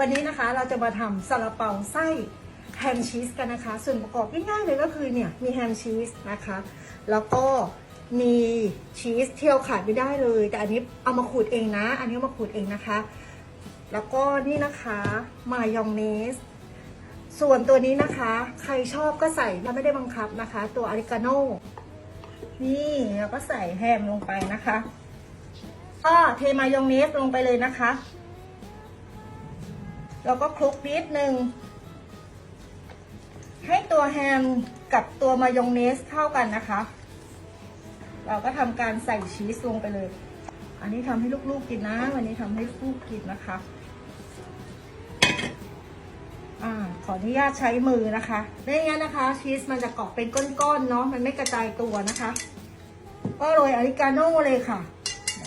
วันนี้นะคะเราจะมาทำซาลาเปาไส้แฮมชีสกันนะคะ ส่วนประกอบง่ายๆเลยก็คือเนี่ยมีแฮมชีสนะคะ แล้วก็มีชีสที่เราขาดไม่ได้เลย แต่อันนี้เอามาขูดเองนะ อันนี้ามาขูดเองนะคะ แล้วก็นี่นะคะมายองเนส ส่วนตัวนี้นะคะ ใครชอบก็ใส่ไม่ได้บังคับนะคะ ตัวอาริกาโน่นี่เราก็ใส่แฮมลงไปนะคะก็เทมายองเนสลงไปเลยนะคะ แล้วก็คลุกนิดนึง ให้ตัวแฮมกับตัวมายองเนสเข้ากันนะคะ เราก็ทำการใส่ชีสลงไปเลย อันนี้ทำให้ลูกๆกินนะ วันนี้ทำให้ลูกกินนะคะอขออนุญาตใช้มือนะคะไม่งั้นนะคะ ชีสมันจะเกาะเป็นก้อนๆเนาะมันไม่กระจายตัวนะคะ ก็โรยอริกาโน่เลยค่ะ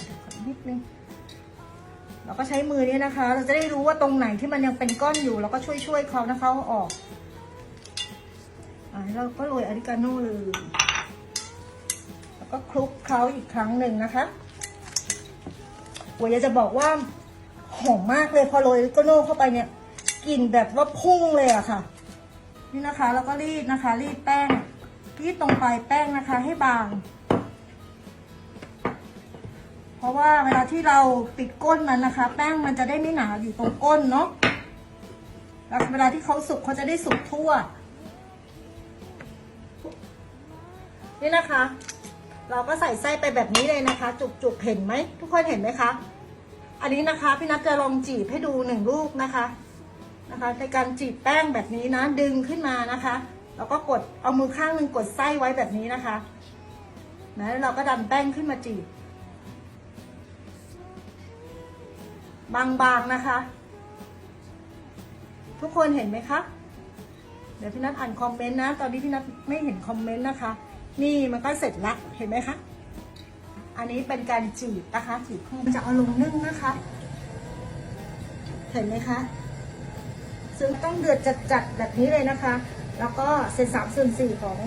เดี๋ยวขอนิดนึง เราก็ใช้มือนี้นะคะ เราจะได้รู้ว่าตรงไหนที่มันยังเป็นก้อนอยู่เราก็ช่วยช่วยเขานะคะเอาออกอ่าเราก็โรยอริกาโน่เลยแล้วก็คลุกเขาอีกครั้งหนึ่งนะคะหัวยาจะบอกว่าหอมมากเลยพอโรยอริกาโน่เข้าไปเนี่ยกลิ่นแบบว่าพุ่งเลยอะค่ะ นี่นะคะ แล้วก็รีดนะคะ รีดแป้งรีดตรงปลายแป้งนะคะ ให้บาง ราะว่าเวลาที่เราปิดก้นมันนะคะ แป้งมันจะได้ไม่หนาอยู่ตรงก้นเนาะแล้วเวลาที่เขาสุกเขาจะได้สุกทั่ว นี่นะคะ เราก็ใส่ไส้ไปแบบนี้เลยนะคะ จุกๆเห็นไหมทุกคนเห็นไหมคะ อันนี้นะคะพี่นัทจะลองจีบให้ดูหนึ่งลูกนะคะนะคะในการจีบแป้งแบบนี้นะ ดึงขึ้นมานะคะ แล้วก็กดเอามือข้างหนึ่งกดไส้ไว้แบบนี้นะคะนะแล้วเราก็ดันแป้งขึ้นมาจีบ บางๆนะคะ ทุกคนเห็นไหมคะเดี๋ยวพี่นัทอ่านคอมเมนต์นะ ตอนนี้พี่นัทไม่เห็นคอมเมนต์นะคะ นี่มันก็เสร็จละเห็นไหมคะ อันนี้เป็นการจีบนะคะจีบข้างจะเอาลงนึ่งนะคะ เห็นไหมคะ ซึ่งต้องเดือดจัดๆแบบนี้เลยนะคะ แล้วก็เศษสามส่วนสี่ของ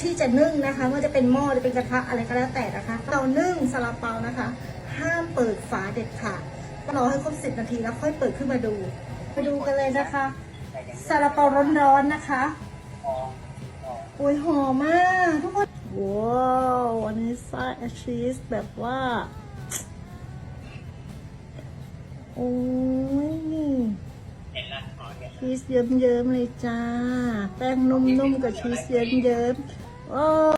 ที่จะนึ่งนะคะว่าจะเป็นหม้อหรือเป็นกระทะอะไรก็แล้วแต่นะคะ เรานึ่งซาลาเปานะคะ ห้ามเปิดฝาเด็ดขาด รอให้ครบสิบนาทีแล้วค่อยเปิดขึ้นมาดูไปดูกันเลยนะคะซาลาเปาร้อนๆนะคะโอ้ยหอมมากทุกคนว้าวอันนี้ไส้ชีสแบบว่าโอ้ยชีสเยิ้มๆเลยจ้า แป้งนุ่มๆกับชีสเยิ้มๆโอ้